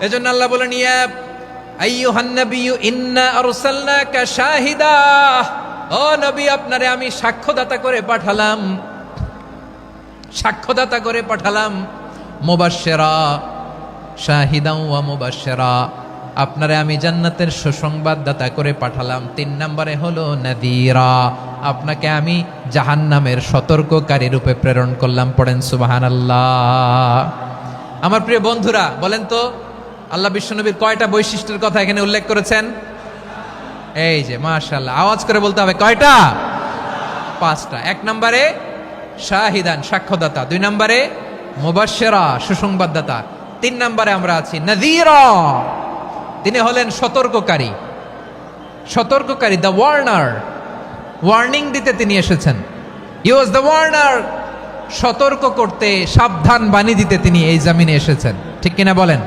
এজন্য আল্লাহ বলেন, ইয়া আইয়ুহান নাবিয়্যু ইন্না আরসালনাকা শাহিদা। ও নবী, আপনারে আমি সাক্ষ্যদাতা করে পাঠালাম। সাক্ষ্যদাতা করে পাঠালাম। মুবাশশিরা শাহিদা ওয়া মুবাশশিরা। আপনারে আমি জান্নাতের সুসংবাদদাতা করে পাঠালাম। তিন নম্বরে হলো নাদিরা। আপনাকে আমি জাহান্নামের সতর্ককারী রূপে প্রেরণ করলাম। পড়েন সুবহানাল্লাহ। আমার প্রিয় বন্ধুরা, বলেন তো আল্লাহ বিশ্বনবীর কয়টা বৈশিষ্ট্যের কথা এখানে উল্লেখ করেছেন? এই যে মাশাল্লাহ আওয়াজ করে বলতে হবে, কয়টা? পাঁচটা। এক নম্বরে শাহিদান, সাক্ষ্যদাতা। দুই নম্বরে মুবাশশিরা, সুসংবাদদাতা। তিন নম্বরে আমরা আছি, নাযীরা। তিনি হলেন সতর্ককারী। সতর্ককারী, দ্য ওয়ার্নার। ওয়ার্নিং দিতে তিনি এসেছেন। ইউজ দ্য ওয়ার্নার সতর্ক করতে, সাবধান বাণী দিতে তিনি এই জামিনে এসেছেন। ঠিক কিনা বলেন?